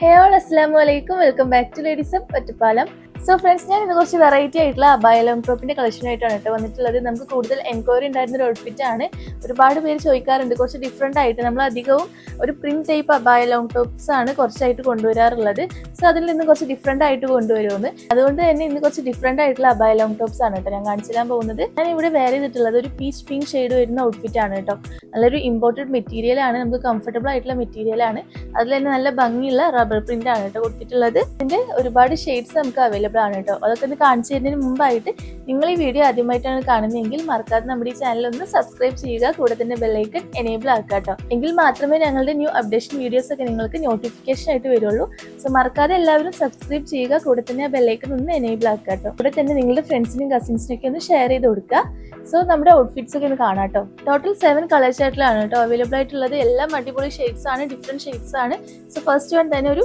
ഹേ all അസ്സാം വലൈക്കും welcome back to ladies Ottapalam so friends ഞാൻ ഇന്ന് കുറച്ച് വെറൈറ്റി ആയിട്ടുള്ള അബായ ട്രോപ്പിന്റെ ആയിട്ടാണ് കേട്ടോ വന്നിട്ടുള്ളത്. നമുക്ക് കൂടുതൽ എൻക്വയറി ഉണ്ടായിരുന്ന ഒരു ഔട്ട്ഫിറ്റ് ആണ്. ഒരുപാട് പേര് ചോദിക്കാറുണ്ട്. കുറച്ച് ഡിഫറെന്റ് ആയിട്ട് നമ്മൾ അധികവും ഒരു പ്രിന്റ് ടൈപ്പ് അബായ ലോങ് ടോപ്സ് ആണ് കുറച്ചായിട്ട് കൊണ്ടുവരാറുള്ളത്. സോ അതിൽ നിന്ന് കുറച്ച് ഡിഫറെന്റ് ആയിട്ട് കൊണ്ടുവരുമെന്ന്. അതുകൊണ്ട് തന്നെ ഇന്ന് കുറച്ച് ഡിഫറെന്റ് ആയിട്ടുള്ള അബായ ലോങ് ടോപ്സ് ആണ് കേട്ടോ ഞാൻ കാണിച്ചു തരാൻ പോകുന്നത്. ഞാൻ ഇവിടെ വേറെ ചെയ്തിട്ടുള്ളത് ഒരു പീച്ച് പിങ്ക് ഷെയ്ഡ് വരുന്ന ഔട്ട്ഫിറ്റ് ആണ് കേട്ടോ. നല്ലൊരു ഇമ്പോർട്ടഡ് മെറ്റീരിയൽ ആണ്. നമുക്ക് കംഫർട്ടബിൾ ആയിട്ടുള്ള മെറ്റീരിയൽ ആണ്. അതിൽ തന്നെ നല്ല ഭംഗിയുള്ള റബ്ബർ പ്രിന്റ് ആണ് കേട്ടോ കൊടുത്തിട്ടുള്ളത്. ഇതിന്റെ ഒരുപാട് ഷെയ്ഡ്സ് നമുക്ക് അവൈലബിൾ ആണ് കേട്ടോ അതൊക്കെ ഒന്ന് കാണിച്ചു തരുന്നതിന് മുമ്പായിട്ട് നിങ്ങൾ ഈ വീഡിയോ ആദ്യമായിട്ടാണ് കാണുന്നതെങ്കിൽ മറക്കാതെ നമ്മുടെ ഈ ചാനൽ ഒന്ന് സബ്സ്ക്രൈബ് ചെയ്യുക കൂടെ തന്നെ ബെല്ലൈക്കൺ എനേബിൾ ആക്കുക കേട്ടോ എങ്കിൽ മാത്രമേ ഞങ്ങളുടെ ന്യൂ അപ്ഡേഷൻ വീഡിയോസ് ഒക്കെ നിങ്ങൾക്ക് നോട്ടിഫിക്കേഷൻ ആയിട്ട് വരുള്ളൂ. സോ മറക്കാതെ എല്ലാവരും സബ്സ്ക്രൈബ് ചെയ്യുക കൂടെ തന്നെ ആ ബെല്ലൈക്കൺ ഒന്ന് എനേബിൾ ആക്കുക കേട്ടോ കൂടെ തന്നെ നിങ്ങളുടെ ഫ്രണ്ട്സിനും കസിൻസിനും ഒക്കെ ഒന്ന് ഷെയർ ചെയ്ത് കൊടുക്കുക. സോ നമ്മുടെ ഔട്ട്ഫിറ്റ്സ് ഒക്കെ ഒന്ന് കാണാം കേട്ടോ ടോട്ടൽ സെവൻ കളർ ചാർട്ടിലാണ് കേട്ടോ അവൈലബിൾ ആയിട്ടുള്ളത്. എല്ലാം അടിപൊളി ഷെയ്ഡ്സ് ആണ് ഡിഫറെന്റ് ഷെയ്ഡ്സ് ആണ്. സോ ഫസ്റ്റ് വൺ തന്നെ ഒരു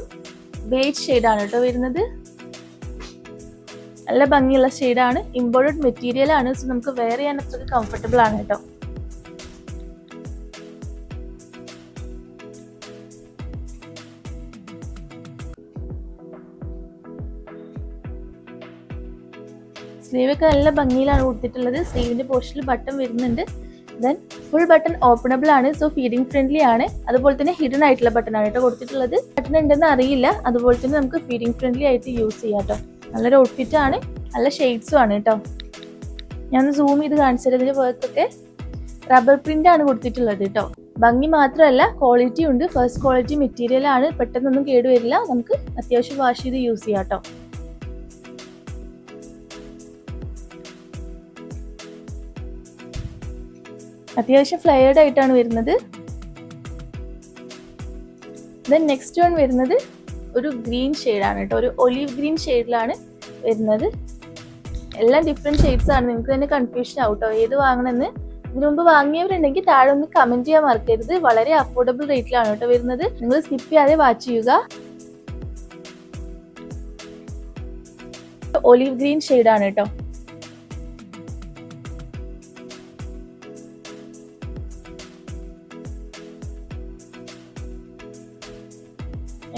ബേജ് ആണ് കേട്ടോ വരുന്നത്. നല്ല ഭംഗിയുള്ള ഷെയ്ഡാണ് ഇമ്പോർട്ടഡ് മെറ്റീരിയൽ ആണ്. സോ നമുക്ക് വെയർ ചെയ്യാൻ അത്രയ്ക്ക് കംഫർട്ടബിൾ ആണ് കേട്ടോ. സ്ലീവ് ഒക്കെ നല്ല ഭംഗിയിലാണ് കൊടുത്തിട്ടുള്ളത് സ്ലീവിന്റെ പോർഷനിൽ ബട്ടൺ വരുന്നുണ്ട്. ദെൻ ഫുൾ ബട്ടൺ ഓപ്പണബിൾ ആണ്. സോ ഫീഡിംഗ് ഫ്രണ്ട്ലി ആണ്. അതുപോലെ തന്നെ ഹിഡൻ ആയിട്ടുള്ള ബട്ടൺ ആണ് കേട്ടോ കൊടുത്തിട്ടുള്ളത്. ബട്ടൺ ഉണ്ടെന്ന് അറിയില്ല. അതുപോലെ തന്നെ നമുക്ക് ഫീഡിംഗ് ഫ്രണ്ട്ലി ആയിട്ട് യൂസ് ചെയ്യാം കേട്ടോ. നല്ലൊരു ഔട്ട്ഫിറ്റ് ആണ് നല്ല ഷെയ്ഡ്സും ആണ് കേട്ടോ ഞാൻ സൂം ചെയ്ത് കാണിച്ചത് ഇതിന്റെ പുറത്തൊക്കെ റബ്ബർ പ്രിന്റ് ആണ് കൊടുത്തിട്ടുള്ളത് കേട്ടോ ഭംഗി മാത്രമല്ല ക്വാളിറ്റി ഉണ്ട്. ഫസ്റ്റ് ക്വാളിറ്റി മെറ്റീരിയൽ ആണ്. പെട്ടെന്നൊന്നും കേടുവരില്ല നമുക്ക് അത്യാവശ്യം വാഷ് ചെയ്ത് യൂസ് ചെയ്യാം കേട്ടോ അത്യാവശ്യം ഫ്ലയേർഡ് ആയിട്ടാണ് വരുന്നത്. ദെൻ നെക്സ്റ്റ് വൺ വരുന്നത് ഒരു ഗ്രീൻ ഷെയ്ഡാണ് കേട്ടോ. ഒരു ഒലീവ് ഗ്രീൻ ഷെയ്ഡിലാണ് വരുന്നത്. എല്ലാം ഡിഫറെന്റ് ഷെയ്ഡ്സ് ആണ്. നിങ്ങൾക്ക് തന്നെ കൺഫ്യൂഷൻ ആവും കേട്ടോ. ഏത് വാങ്ങണമെന്ന്. ഇതിനു മുമ്പ് വാങ്ങിയവരുണ്ടെങ്കിൽ താഴെ ഒന്ന് കമന്റ് ചെയ്യാൻ മറക്കരുത്. വളരെ അഫോർഡബിൾ റേറ്റിലാണ് കേട്ടോ വരുന്നത്. നിങ്ങൾ സ്കിപ്പ് ചെയ്യാതെ വാച്ച് ചെയ്യുക. ഒലീവ് ഗ്രീൻ ഷെയ്ഡാണ് കേട്ടോ.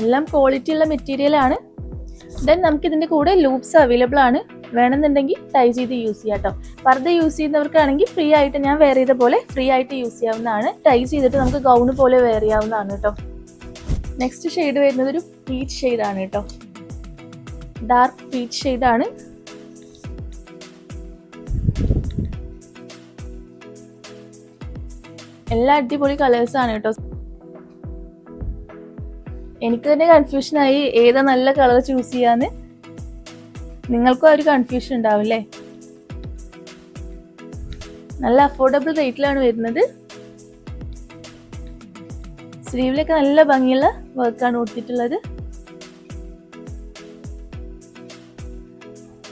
എല്ലാം ക്വാളിറ്റി ഉള്ള മെറ്റീരിയൽ ആണ്. ദെൻ നമുക്ക് ഇതിന്റെ കൂടെ ലൂപ്സ് അവൈലബിൾ ആണ്. വേണമെന്നുണ്ടെങ്കിൽ ടൈ ചെയ്ത് യൂസ് ചെയ്യാം കേട്ടോ പർദ്ദ യൂസ് ചെയ്യുന്നവർക്കാണെങ്കിൽ ഫ്രീ ആയിട്ട് ഞാൻ വെയർ ചെയ്ത പോലെ ഫ്രീ ആയിട്ട് യൂസ് ചെയ്യാവുന്നതാണ്. ടൈ ചെയ്തിട്ട് നമുക്ക് ഗൗണ് പോലെ വെയർ ചെയ്യാവുന്നതാണ് കേട്ടോ നെക്സ്റ്റ് ഷെയ്ഡ് വരുന്നത് ഒരു പീച്ച് ആണ് കേട്ടോ ഡാർക്ക് പീച്ച് ആണ്. എല്ലാ അടിപൊളി കളേഴ്സ് ആണ് കേട്ടോ എനിക്ക് തന്നെ കൺഫ്യൂഷൻ ആയി ഏതാ നല്ല കളർ ചൂസ് ചെയ്യാന്ന്. നിങ്ങൾക്കും ഒരു കൺഫ്യൂഷൻ ഉണ്ടാവില്ലേ നല്ല അഫോർഡബിൾ റേറ്റിലാണ് വരുന്നത്. സ്ലീവിലൊക്കെ നല്ല ഭംഗിയുള്ള വർക്കാണ് കൊടുത്തിട്ടുള്ളത്.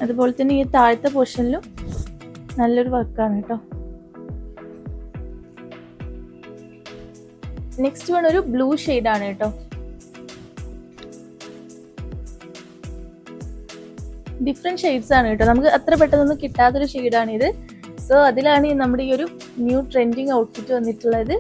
അതുപോലെ തന്നെ ഈ താഴത്തെ പോർഷനിലും നല്ലൊരു വർക്കാണ് കേട്ടോ നെക്സ്റ്റ് വൺ ഒരു ബ്ലൂ ആണ് കേട്ടോ ഡിഫറെന്റ് ഷെയ്ഡ്സ് ആണ് കേട്ടോ. നമുക്ക് അത്ര പെട്ടെന്നൊന്നും കിട്ടാത്തൊരു ഷെയ്ഡാണ് ഇത്. സോ അതിലാണ് നമ്മുടെ ഈ ഒരു ന്യൂ ട്രെൻഡിങ് ഔട്ട്ഫിറ്റ് വന്നിട്ടുള്ളത്.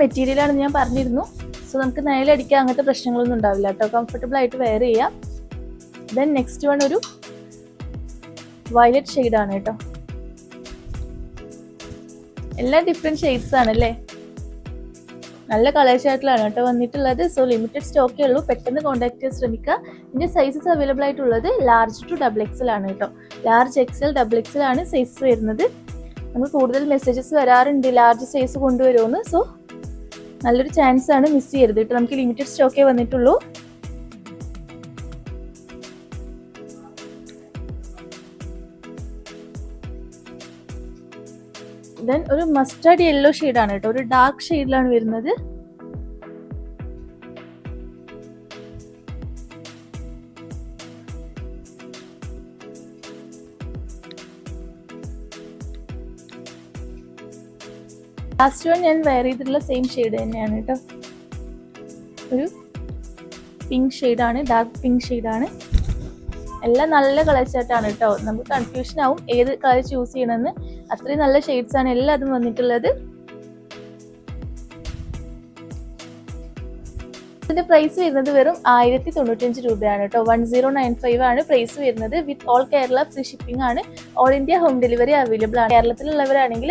മെറ്റീരിയൽ ആണെന്ന് ഞാൻ പറഞ്ഞിരുന്നു. സോ നമുക്ക് നയലടിക്കാൻ അങ്ങനത്തെ പ്രശ്നങ്ങളൊന്നും ഉണ്ടാവില്ല കേട്ടോ. കംഫർട്ടബിൾ ആയിട്ട് വെയർ ചെയ്യാം. ദെൻ നെക്സ്റ്റ് വൺ ഒരു വയലറ്റ് ഷെയ്ഡാണ് കേട്ടോ. എല്ലാം ഡിഫറെന്റ് ഷെയ്ഡ്സ് ആണ് അല്ലേ നല്ല കളേഴ്സ് ആയിട്ടുള്ളതാണ് കേട്ടോ വന്നിട്ടുള്ളത്. സോ ലിമിറ്റഡ് സ്റ്റോക്കേ ഉള്ളൂ. പെട്ടെന്ന് കോൺടാക്ട് ചെയ്യാൻ ശ്രമിക്കുക. ഇതിന്റെ സൈസസ് അവൈലബിൾ ആയിട്ടുള്ളത് ലാർജ് ടു ഡബിൾ എക്സൽ ആണ് കേട്ടോ. ലാർജ് എക്സൽ ഡബിൾ എക്സൽ ആണ് സൈസ് വരുന്നത്. നമുക്ക് കൂടുതൽ മെസ്സേജസ് വരാറുണ്ട്. ലാർജ് സൈസ് കൊണ്ടുവരുമെന്ന് സോ നല്ലൊരു ചാൻസ് ആണ് മിസ് ചെയ്യരുത്. കേട്ടോ നമുക്ക് ലിമിറ്റഡ് സ്റ്റോക്കേ വന്നിട്ടുള്ളൂ. ദെൻ ഒരു മസ്റ്റാർഡ് യെല്ലോ ആണ് കേട്ടോ. ഒരു ഡാർക്ക് ഷെയ്ഡിലാണ് വരുന്നത്. ലാസ്റ്റ് വൺ ഞാൻ വെയർ ചെയ്തിട്ടുള്ള സെയിം ഷെയ്ഡ് തന്നെയാണ് കേട്ടോ. ഒരു പിങ്ക് ഷെയ്ഡാണ് ഡാർക്ക് പിങ്ക് ഷെയ്ഡാണ് എല്ലാം നല്ല കളർ ചേട്ടാണ് കേട്ടോ നമുക്ക് കൺഫ്യൂഷൻ ആവും. ഏത് കളർ ചൂസ് ചെയ്യണമെന്ന്. അത്രയും നല്ല ഷെയ്ഡ്സ് ആണ് എല്ലാം അതും വന്നിട്ടുള്ളത്. ഇതിന്റെ പ്രൈസ് വരുന്നത് വെറും ആയിരത്തി തൊണ്ണൂറ്റഞ്ച് രൂപയാണ് കേട്ടോ. വൺ സീറോ നയൻ ഫൈവ് ആണ് പ്രൈസ് വരുന്നത്. With all Kerala free shipping ആണ്. All India home delivery available ആണ്. കേരളത്തിലുള്ളവരാണെങ്കിൽ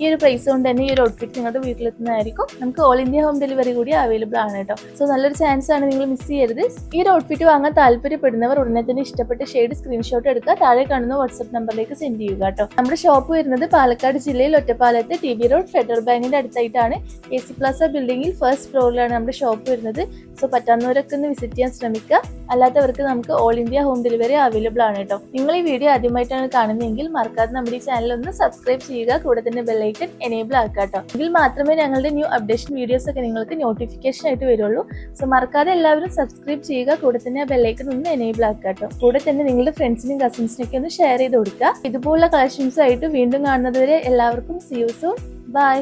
ഈ ഒരു പ്രൈസ് കൊണ്ട് തന്നെ ഈ ഒരു ഔട്ട്ഫിറ്റ് നിങ്ങളുടെ വീട്ടിലെത്തുന്നതായിരിക്കും. നമുക്ക് ഓൾ ഇന്ത്യ ഹോം ഡെലിവറി കൂടി അവൈലബിൾ ആണ് കേട്ടോ. സോ നല്ലൊരു ചാൻസ് ആണ് നിങ്ങൾ മിസ് ചെയ്യരുത്. ഈ ഒരു ഔട്ട്ഫിറ്റ് വാങ്ങാൻ താല്പര്യപ്പെടുന്നവർ ഉടനെ തന്നെ ഇഷ്ടപ്പെട്ട ഷെയ്ഡ് സ്ക്രീൻഷോട്ട് എടുക്കുക. താഴെ കാണുന്ന വാട്സ്ആപ്പ് നമ്പറിലേക്ക് സെൻഡ് ചെയ്യുക കേട്ടോ. നമ്മുടെ ഷോപ്പ് വരുന്നത് പാലക്കാട് ജില്ലയിൽ ഒറ്റപ്പാലത്ത് ടി ബി റോഡ് ഫെഡറൽ ബാങ്കിന്റെ അടുത്തായിട്ടാണ്. എ സി പ്ലാസ ബിൽഡിംഗിൽ ഫസ്റ്റ് ഫ്ലോറിലാണ് നമ്മുടെ ഷോപ്പ് വരുന്നത്. സോ പറ്റാവുന്നവരൊക്കെ ഒന്ന് വിസിറ്റ് ചെയ്യാൻ ശ്രമിക്കുക. അല്ലാത്തവർക്ക് നമുക്ക് all India home delivery available ആണ് കേട്ടോ. നിങ്ങൾ ഈ വീഡിയോ ആദ്യമായിട്ടാണ് കാണുന്നതെങ്കിൽ മറക്കാതെ നമ്മുടെ ഈ ചാനൽ ഒന്ന് സബ്സ്ക്രൈബ് ചെയ്യുക. കൂടെ തന്നെ ബെല്ലൈക്കൺ എനേബിൾ ആക്കുക കേട്ടോ. എങ്കിൽ മാത്രമേ ഞങ്ങളുടെ ന്യൂ അപ്ഡേഷൻ വീഡിയോസ് ഒക്കെ നിങ്ങൾക്ക് നോട്ടിഫിക്കേഷൻ ആയിട്ട് വരുള്ളൂ. സോ മറക്കാതെ എല്ലാവരും സബ്സ്ക്രൈബ് ചെയ്യുക. കൂടെ തന്നെ ബെല്ലൈക്കൺ ഒന്ന് എനേബിൾ ആക്കുക കേട്ടോ. കൂടെ തന്നെ നിങ്ങളുടെ ഫ്രണ്ട്സിനും കസിൻസിനൊക്കെ ഒന്ന് ഷെയർ ചെയ്ത് കൊടുക്കുക. ഇതുപോലുള്ള കളക്ഷൻസ് ആയിട്ട് വീണ്ടും കാണുന്നതുവരെ എല്ലാവർക്കും സി യു സൂൺ ബൈ